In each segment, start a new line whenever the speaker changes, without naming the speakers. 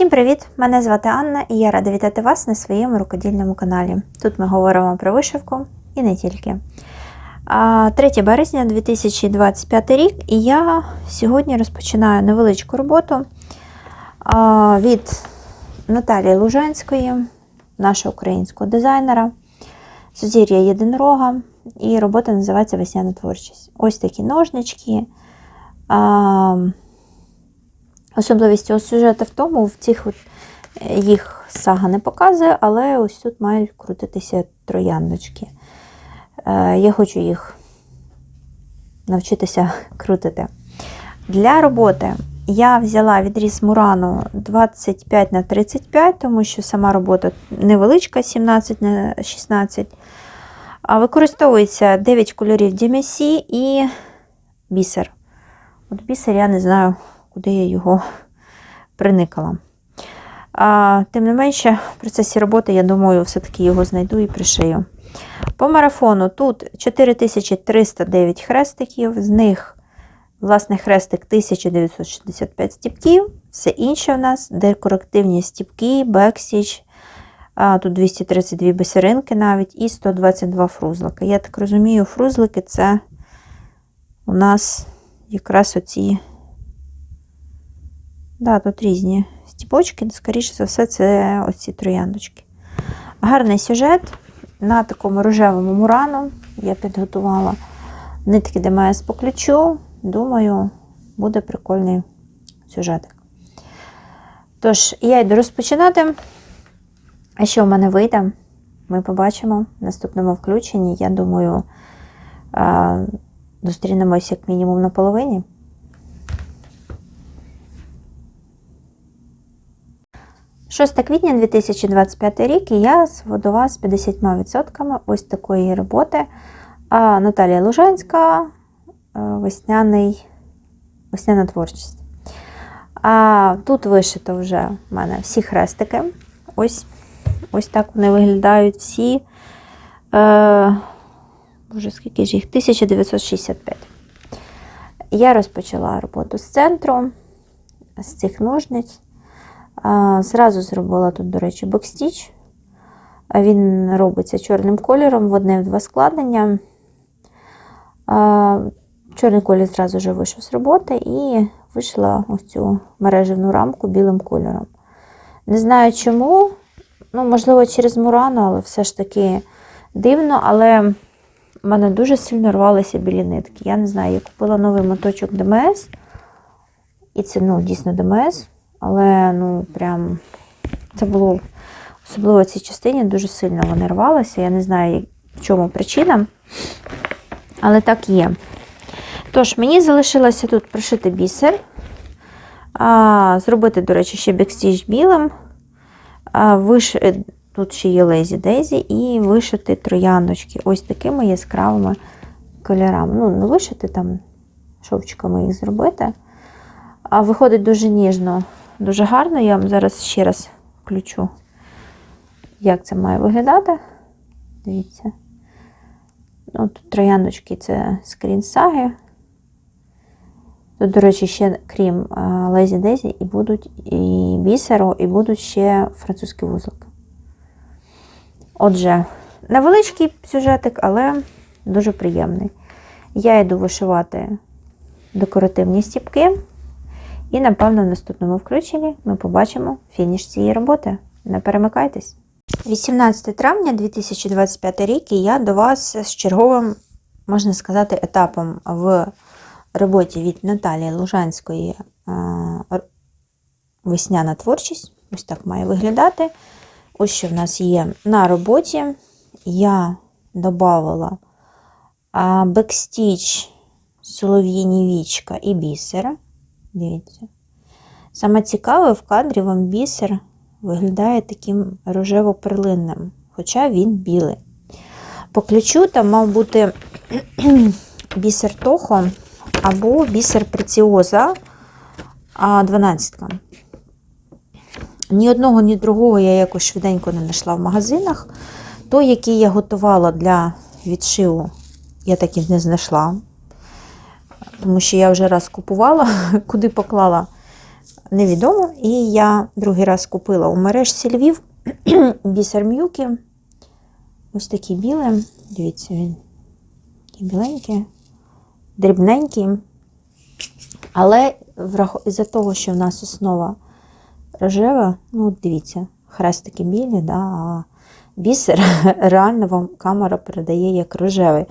Всім привіт! Мене звати Анна і я рада вітати вас на своєму рукодільному каналі. Тут ми говоримо про вишивку і не тільки. 3 березня 2025 рік, і я сьогодні розпочинаю невеличку роботу від Наталії Лужанської, нашого українського дизайнера, Сузір'я Єдинорога, і робота називається Весняна творчість. Ось такі ножнички. Особливість цього сюжету в тому, в цих от е, їх сага не показує, але ось тут мають крутитися трояндочки. Е, Я хочу їх навчитися крутити. Для роботи я взяла відріз Мурану 25 на 35, тому що сама робота невеличка, 17 на 16. Використовується 9 кольорів DMC і бісер. От бісер я не знаю куди я його приникала. А, Тим не менше, в процесі роботи, я думаю, все-таки його знайду і пришию. По марафону тут 4309 хрестиків, з них, власне, хрестик 1965 стіпків, все інше у нас декоративні стіпки, бексіч, а, тут 232 бисеринки навіть і 122 фрузлики. Я так розумію, фрузлики це у нас якраз оці Да, тут різні стіпочки, скоріше за все, це оці трояндочки. Гарний сюжет на такому рожевому мурану. Я підготувала нитки ДМС по ключу. Думаю, буде прикольний сюжетик. Тож, я йду розпочинати. А що в мене вийде, ми побачимо в наступному включенні. Я думаю, зустрінемось як мінімум на половині. 6 квітня 2025 рік і я сводова з 50% ось такої роботи. А Наталія Лужанська, весняний, весняна творчість. А Тут вишито вже в мене всі хрестики. Ось ось так вони виглядають всі. Е, Боже, скільки ж їх? 1965. Я розпочала роботу з центру, з цих ножниць. Зразу зробила тут, до речі, бекстіч. Він робиться чорним кольором в одне в два складення. Чорний колір зразу вже вийшов з роботи і вийшла ось цю мережевну рамку білим кольором. Не знаю чому, ну, можливо, через Мурану, але все ж таки дивно, але в мене дуже сильно рвалися білі нитки. Я не знаю, я купила новий моточок ДМС, і це ну, дійсно ДМС. Але, ну, прям, це було особливо в цій частині, дуже сильно вони рвалися. Я не знаю, в чому причина, але так є. Тож, мені залишилося тут пришити бісер, а, зробити, до речі, ще бекстіж білим. А, виш... Тут ще є лезі Дезі, і вишити трояночки ось такими яскравими кольорами. Ну, не вишити там шовчиками їх зробити. А виходить дуже ніжно. Дуже гарно, я вам зараз ще раз включу, як це має виглядати. Дивіться. Ну, Тут трояндочки це скрін саги. Тут, до речі, ще крім Лезі Дезі, і будуть і бісеру, і будуть ще французькі вузлики. Отже, невеличкий сюжетик, але дуже приємний. Я йду вишивати декоративні стіпки. І, напевно, в наступному включенні ми побачимо фініш цієї роботи. Не перемикайтесь. 18 травня 2025 рік і я до вас з черговим, можна сказати, етапом в роботі від Наталії Лужанської весняна творчість. Ось так має виглядати. Ось що в нас є на роботі. Я додавала бекстіч, солов'їні вічка і бісера. Дивіться. Саме цікаве, в кадрі вам бісер виглядає таким рожево-перлинним, хоча він білий. По ключу там мав бути бісер Тохо або бісер Преціоза 12. Ні одного, ні другого я якось швиденько не знайшла в магазинах. Той, який я готувала для відшиву, я так і не знайшла тому що я вже раз купувала, куди поклала невідомо. І я другий раз купила у мережці Львів бісер м'юки. Ось такий білий. Дивіться, він такий біленький, дрібненький. Але із-за того, що в нас основа рожева, ну, дивіться, хрестики білі, да, а бісер реально вам камера передає як рожевий.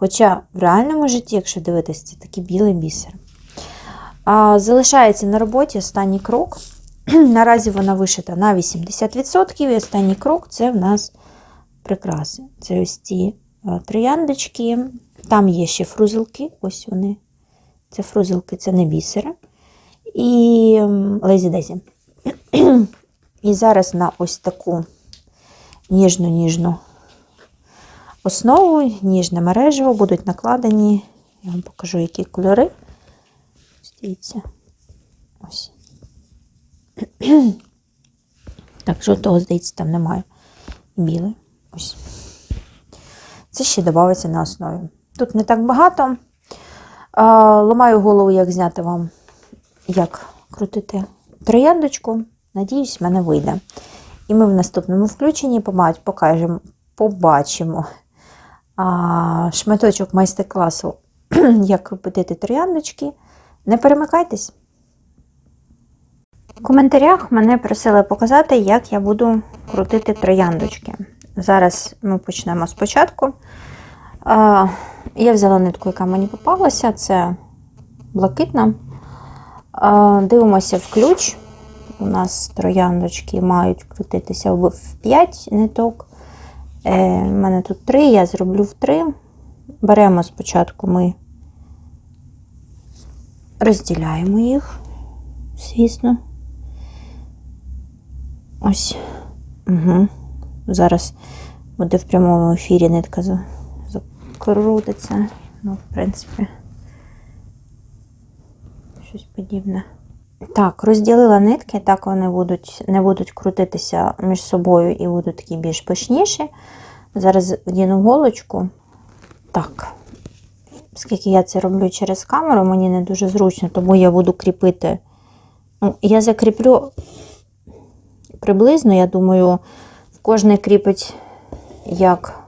Хоча в реальному житті, якщо дивитися, це такий білий бісер. А, залишається на роботі останній крок. Наразі вона вишита на 80%. І останній крок це в нас прикраси. Це ось ці е, трояндочки. Там є ще фрузелки. Ось вони. Це фрузелки, це не бісери. І ем, лезі дезі. І зараз на ось таку ніжну-ніжну основу, ніжне мережево будуть накладені. Я вам покажу, які кольори. Дивіться. Ось. Так, жовтого, здається, там немає. Білий. Ось. Це ще додається на основі. Тут не так багато. Ламаю голову, як зняти вам, як крутити трояндочку. Надіюсь, в мене вийде. І ми в наступному включенні побачимо а, шматочок майстер-класу, як крутити трояндочки. Не перемикайтесь. В коментарях мене просили показати, як я буду крутити трояндочки. Зараз ми почнемо спочатку. Я взяла нитку, яка мені попалася, це блакитна. Дивимося в ключ. У нас трояндочки мають крутитися в 5 ниток. Е, У мене тут 3, я зроблю в 3. Беремо спочатку ми розділяємо їх, звісно. Ось. Угу. Зараз буде в прямому ефірі нитка за- закрутиться. Ну, в принципі, щось подібне. Так, розділила нитки, так вони будуть, не будуть крутитися між собою і будуть такі більш пишніші. Зараз вдіну голочку. Так, оскільки я це роблю через камеру, мені не дуже зручно, тому я буду кріпити. Ну, я закріплю приблизно, я думаю, в кожний кріпить як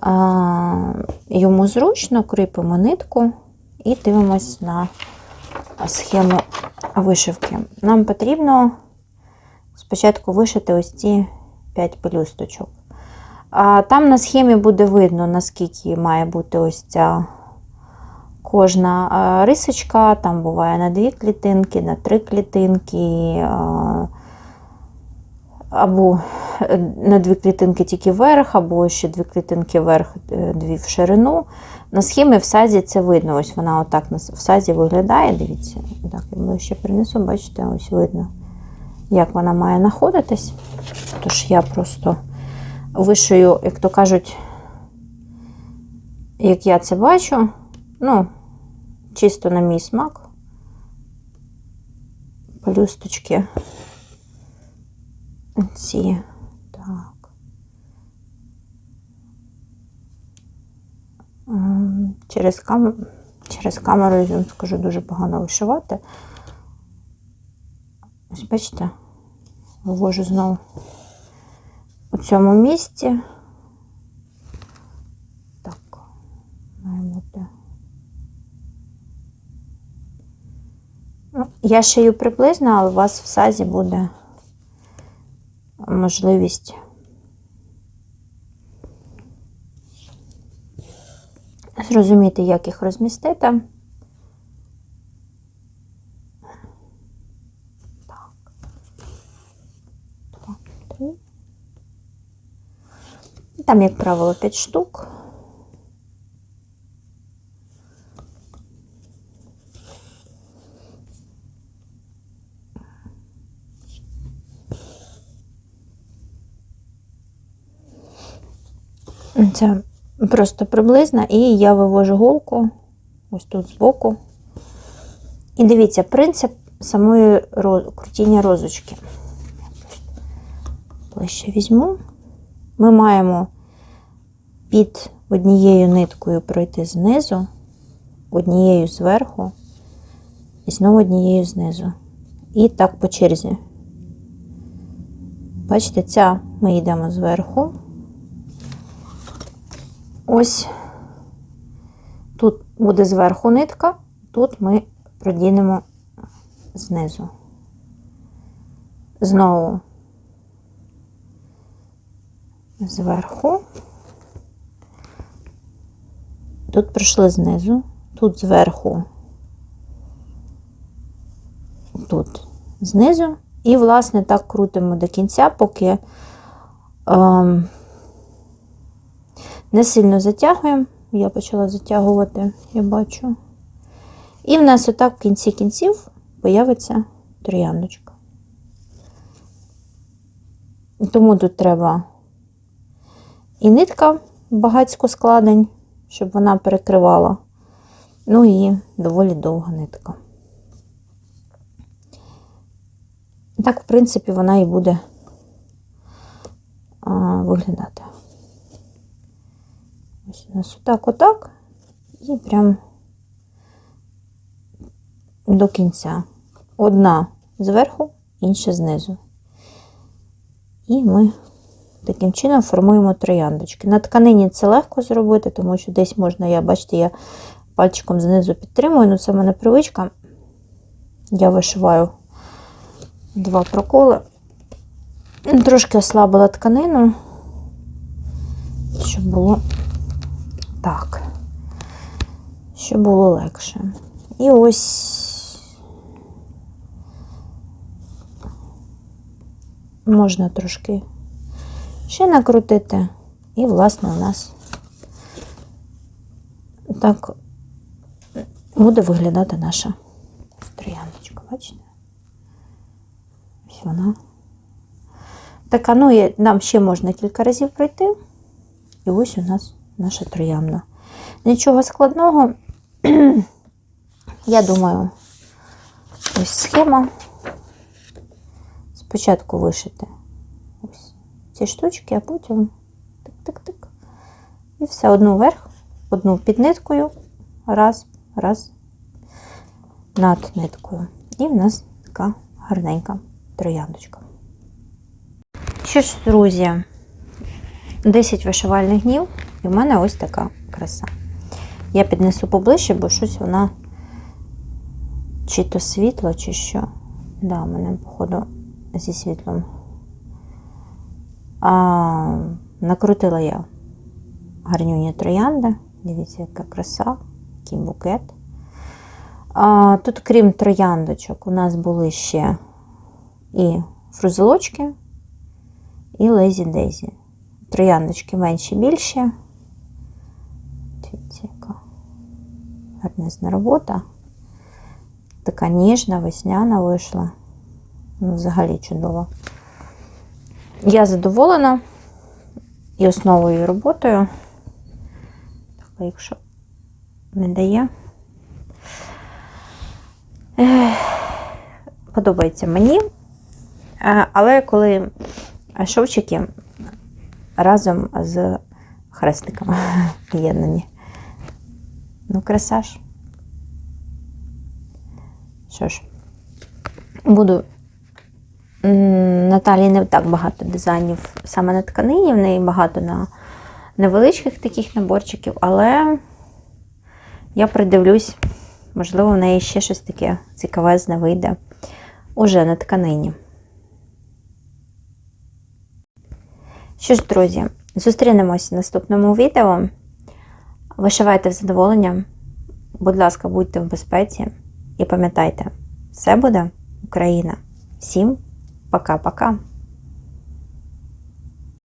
а, йому зручно, кріпимо нитку і дивимось на схему вишивки. Нам потрібно спочатку вишити ось ці 5 пелюсточок. А там на схемі буде видно, наскільки має бути ось ця кожна рисочка. Там буває на дві клітинки, на три клітинки. Або е, на дві клітинки тільки вверх, або ще дві клітинки вверх, е, дві в ширину. На схемі в сазі це видно. Ось вона отак в сазі виглядає. Дивіться, так, я ближче принесу, бачите, ось видно, як вона має знаходитись. Тож я просто вишию, як то кажуть, як я це бачу, ну, чисто на мій смак. Пелюсточки. Ці. Так. М, Через, кам... Через камеру, я вам скажу, дуже погано вишивати. Ось бачите, вивожу знову у цьому місці. Так, має бути. Ну, я шию приблизно, але у вас в сазі буде можливість зрозуміти, як їх розмістити. Там, як правило, 5 штук. Це просто приблизно, і я вивожу голку ось тут збоку. І дивіться, принцип самої ро- крутіння розочки. Ближче візьму. Ми маємо під однією ниткою пройти знизу, однією зверху і знову однією знизу. І так по черзі. Бачите, ця ми йдемо зверху. Ось тут буде зверху нитка, тут ми продінемо знизу. Знову зверху. Тут пройшли знизу, тут зверху, тут знизу. І, власне, так крутимо до кінця, поки ем, не сильно затягуємо. Я почала затягувати, я бачу. І в нас отак в кінці кінців появиться трояндочка. Тому тут треба і нитка багацько складень, щоб вона перекривала. Ну і доволі довга нитка. Так, в принципі, вона і буде а, виглядати. Ось у нас отак, отак, і прям до кінця. Одна зверху, інша знизу. І ми таким чином формуємо трояндочки. На тканині це легко зробити, тому що десь можна, я, бачите, я пальчиком знизу підтримую, ну це в мене привичка. Я вишиваю два проколи. Трошки ослабила тканину, щоб було так, щоб було легше. І ось можна трошки ще накрутити, і, власне, у нас так буде виглядати наша трояндочка, бачите? Ось вона. Така, ну, і нам ще можна кілька разів пройти. І ось у нас наша троянда. Нічого складного. Я думаю, ось схема. Спочатку вишити ось ці штучки, а потім тик-тик-тик. І все одну вверх, одну під ниткою, раз, раз над ниткою. І в нас така гарненька трояндочка. Що ж, друзі, 10 вишивальних днів, і в мене ось така краса. Я піднесу поближче, бо щось вона чи то світло, чи що. Да, у мене, походу, зі світлом. А, накрутила я гарнюні троянди. Дивіться, яка краса, який букет. А, тут, крім трояндочок, у нас були ще і фрузелочки, і лезі дезі. Трояндочки менші більші. Дивіться, яка гарнезна робота. Така ніжна, весняна вийшла. Ну, взагалі чудово. Я задоволена і основою і роботою. Так, якщо не дає. Подобається мені. Але коли шовчики разом з хрестиками поєднані. Ну, краса ж. Що ж, буду. Наталі не так багато дизайнів саме на тканині, в неї багато на невеличких таких наборчиків, але я придивлюсь, можливо, в неї ще щось таке цікавезне вийде уже на тканині. Що ж, друзі, зустрінемось в наступному відео. Вишивайте з задоволення. Будь ласка, будьте в безпеці. І пам'ятайте, все буде Україна. Всім пока-пока.